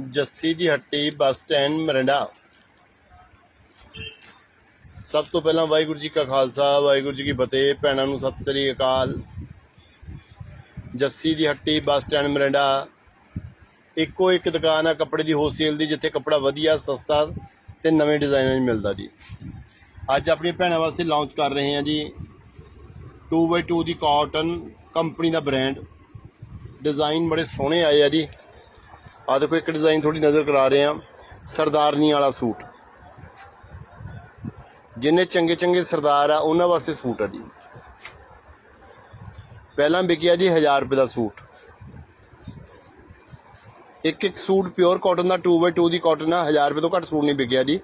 ਜੱਸੀ ਦੀ ਹੱਟੀ bus stand Mirinda. ਸਭ ਤੋਂ ਪਹਿਲਾਂ ਵਾਹਿਗੁਰੂ ਜੀ ਕਾ ਖਾਲਸਾ, ਵਾਹਿਗੁਰੂ ਜੀ ਕੀ ਫਤਿਹ। ਭੈਣਾਂ ਨੂੰ ਸਤਿ ਸ੍ਰੀ ਅਕਾਲ। ਜੱਸੀ ਦੀ ਹੱਟੀ ਬੱਸ ਸਟੈਂਡ ਮਰਿੰਡਾ। ਇੱਕੋ ਇੱਕ ਦੁਕਾਨ ਆ ਕੱਪੜੇ ਦੀ ਹੋਲਸੇਲ ਦੀ, ਜਿੱਥੇ ਕੱਪੜਾ ਵਧੀਆ, ਸਸਤਾ ਤੇ ਨਵੇਂ ਡਿਜ਼ਾਈਨਾਂ 'ਚ ਮਿਲਦਾ ਜੀ। ਅੱਜ ਆਪਣੀਆਂ ਭੈਣਾਂ ਵਾਸਤੇ ਲਾਂਚ ਕਰ ਰਹੇ ਹਾਂ ਜੀ। 2x2 ਦੀ ਕਾਟਨ ਕੰਪਨੀ ਦਾ ਬ੍ਰਾਂਡ ਡਿਜ਼ਾਈਨ ਬੜੇ ਸੋਹਣੇ ਆਏ ਆ ਜੀ। ਆ ਦੇਖੋ, ਇੱਕ ਡਿਜ਼ਾਈਨ ਥੋੜੀ ਨਜ਼ਰ ਕਰਾ ਰਹੇ ਆ ਸਰਦਾਰਨੀ ਵਾਲਾ ਸੂਟ। ਜਿੰਨੇ ਚੰਗੇ ਚੰਗੇ ਸਰਦਾਰ ਆ, ਉਹਨਾਂ ਵਾਸਤੇ ਸੂਟ ਆ ਜੀ। ਪਹਿਲਾਂ ਵਿਕਿਆ ਜੀ 1000 ਰੁਪਏ ਦਾ ਸੂਟ। ਇੱਕ ਇੱਕ ਸੂਟ ਪਿਓਰ ਕਾਟਨ ਦਾ 2x2 ਦੀ ਕਾਟਨ ਆ 1000 ਰੁਪਏ ਤੋਂ ਘੱਟ ਸੂਟ ਨਹੀਂ ਵਿਕਿਆ ਜੀ।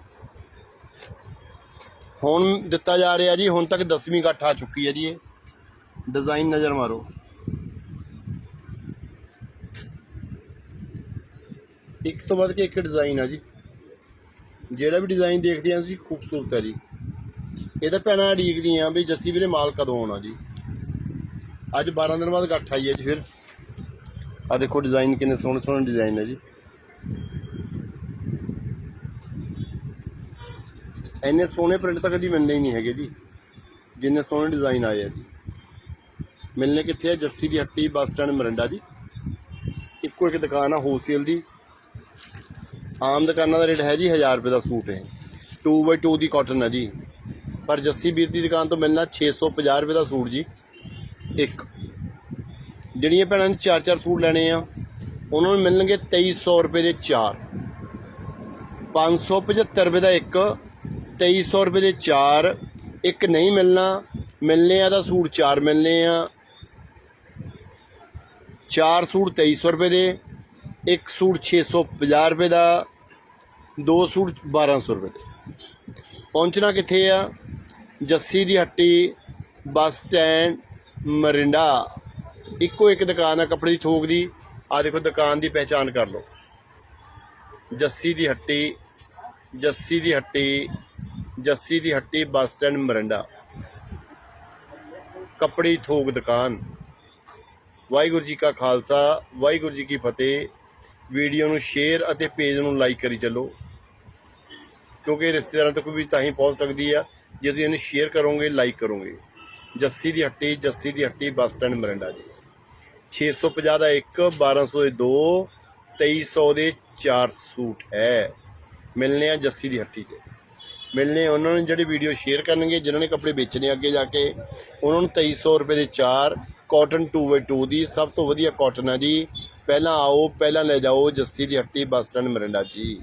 ਹੁਣ ਦਿੱਤਾ ਜਾ ਰਿਹਾ ਜੀ, ਹੁਣ ਤੱਕ 10ਵੀਂ ਇਕੱਠ ਆ ਚੁੱਕੀ ਹੈ ਜੀ ਇਹ। ਡਿਜ਼ਾਈਨ ਨਜ਼ਰ ਮਾਰੋ। ਇੱਕ ਤੋਂ ਵੱਧ ਕੇ ਇੱਕ ਡਿਜ਼ਾਈਨ ਆ ਜੀ। ਜਿਹੜਾ ਵੀ ਡਿਜ਼ਾਈਨ ਦੇਖਦੇ ਆ ਤੁਸੀਂ ਖੂਬਸੂਰਤ ਹੈ ਜੀ। ਇਹਦਾ ਭੈਣਾਂ ਉਡੀਕਦੀਆਂ ਵੀ ਜੱਸੀ ਵੀਰੇ ਮਾਲ ਕਦੋਂ ਆਉਣਾ ਜੀ। ਅੱਜ 12 ਦਿਨ ਬਾਅਦ ਇਕੱਠ ਆਈ ਹੈ ਜੀ ਫਿਰ। ਆ ਦੇਖੋ ਡਿਜ਼ਾਈਨ ਕਿੰਨੇ ਸੋਹਣੇ ਸੋਹਣੇ ਡਿਜ਼ਾਈਨ ਹੈ ਜੀ। ਇੰਨੇ ਸੋਹਣੇ ਪ੍ਰਿੰਟ ਤਾਂ ਕਦੀ ਮਿਲਣੇ ਹੀ ਨਹੀਂ ਹੈਗੇ ਜੀ। ਜਿੰਨੇ ਸੋਹਣੇ ਡਿਜ਼ਾਈਨ ਆਏ ਆ ਜੀ। ਮਿਲਨੇ ਕਿੱਥੇ ਆ? ਜੱਸੀ ਦੀ ਹੱਟੀ ਬੱਸ ਸਟੈਂਡ ਮਰਿੰਡਾ ਜੀ। ਇੱਕੋ ਇੱਕ ਦੁਕਾਨ ਆ ਹੋਲਸੇਲ ਦੀ। ਆਮ ਦੁਕਾਨਾਂ ਦਾ ਰੇਟ ਹੈ ਜੀ 1000 ਰੁਪਏ ਦਾ ਸੂਟ ਹੈ 2x2 ਦੀ ਕਾਟਨ ਹੈ ਜੀ। ਪਰ ਜੱਸੀ ਵੀਰ ਦੀ ਦੁਕਾਨ ਤੋਂ ਮਿਲਣਾ 650 ਰੁਪਏ ਦਾ ਸੂਟ ਜੀ। ਇੱਕ। ਜਿਹੜੀਆਂ ਭੈਣਾਂ ਨੇ ਚਾਰ ਚਾਰ ਸੂਟ ਲੈਣੇ ਆ, ਉਹਨਾਂ ਨੂੰ ਮਿਲਣਗੇ 2300 ਰੁਪਏ ਦੇ ਚਾਰ। 575 ਰੁਪਏ ਦਾ ਇੱਕ 2300 ਰੁਪਏ ਦੇ ਚਾਰ। ਇੱਕ ਨਹੀਂ ਮਿਲਣਾ ਮਿਲਨੇ ਆ ਤਾਂ ਸੂਟ ਚਾਰ ਮਿਲਨੇ ਆ। ਚਾਰ ਸੂਟ 2300 ਰੁਪਏ ਦੇ। ਇੱਕ ਸੂਟ 650 ਰੁਪਏ ਦਾ, ਦੋ ਸੂਟ 1200 ਰੁਪਏ ਦੇ। ਪਹੁੰਚਣਾ ਕਿੱਥੇ ਆ? ਜੱਸੀ ਦੀ ਹੱਟੀ, ਬੱਸ ਸਟੈਂਡ, ਮਰਿੰਡਾ। ਇੱਕੋ ਇੱਕ ਦੁਕਾਨ ਆ ਕੱਪੜੇ ਦੀ ਥੋਕ ਦੀ। ਆ ਦੇਖੋ, ਦੁਕਾਨ ਦੀ ਪਹਿਚਾਨ ਕਰ ਲਓ। ਜੱਸੀ ਦੀ ਹੱਟੀ, ਜੱਸੀ ਦੀ ਹੱਟੀ, ਜੱਸੀ ਦੀ ਹੱਟੀ, ਬੱਸ ਸਟੈਂਡ, ਮਰਿੰਡਾ। ਕੱਪੜੇ ਥੋਕ ਦੁਕਾਨ। ਵਾਹਿਗੁਰੂ ਜੀ ਕਾ ਖਾਲਸਾ, ਵਾਹਿਗੁਰੂ ਜੀ ਕੀ ਫਤਿਹ। ਵੀਡੀਓ ਨੂੰ ਸ਼ੇਅਰ ਅਤੇ ਪੇਜ ਨੂੰ ਲਾਈਕ ਕਰੀ ਚੱਲੋ। ਕਿਉਂਕਿ ਰਿਸ਼ਤੇਦਾਰਾਂ ਤੱਕ ਵੀ ਤਾਂ ਹੀ ਪਹੁੰਚ ਸਕਦੀ ਆ। ਜੇ ਤੁਸੀਂ ਇਹਨੂੰ ਸ਼ੇਅਰ ਕਰੋਗੇ, ਲਾਈਕ ਕਰੋਗੇ। ਜੱਸੀ ਦੀ ਹੱਟੀ, ਜੱਸੀ ਦੀ ਹੱਟੀ, ਬੱਸ ਸਟੈਂਡ ਮਰਿੰਡਾ ਜੀ। 650 ਦਾ ਇੱਕ 1200 ਦੇ ਦੋ 2300 ਦੇ ਚਾਰ ਸੂਟ ਹੈ। ਮਿਲਨੇ ਆ ਜੱਸੀ ਦੀ ਹੱਟੀ ਤੇ। ਮਿਲਨੇ ਉਹਨਾਂ ਨੂੰ ਜਿਹੜੇ ਵੀਡੀਓ ਸ਼ੇਅਰ ਕਰਨਗੇ, ਜਿਨ੍ਹਾਂ ਨੇ ਕੱਪੜੇ ਵੇਚਣੇ ਅੱਗੇ ਜਾ ਕੇ। ਉਹਨਾਂ ਨੂੰ 2300 ਰੁਪਏ ਦੇ ਚਾਰ ਕਾਟਨ 2x2 ਦੀ। ਸਭ ਤੋਂ ਵਧੀਆ ਕਾਟਨ ਹੈ ਜੀ। ਪਹਿਲਾਂ ਆਓ ਪਹਿਲਾਂ ਲੈ ਜਾਓ ਜੱਸੀ ਦੀ ਹੱਟੀ ਬੱਸ ਸਟੈਂਡ ਮਰਿੰਡਾ ਜੀ।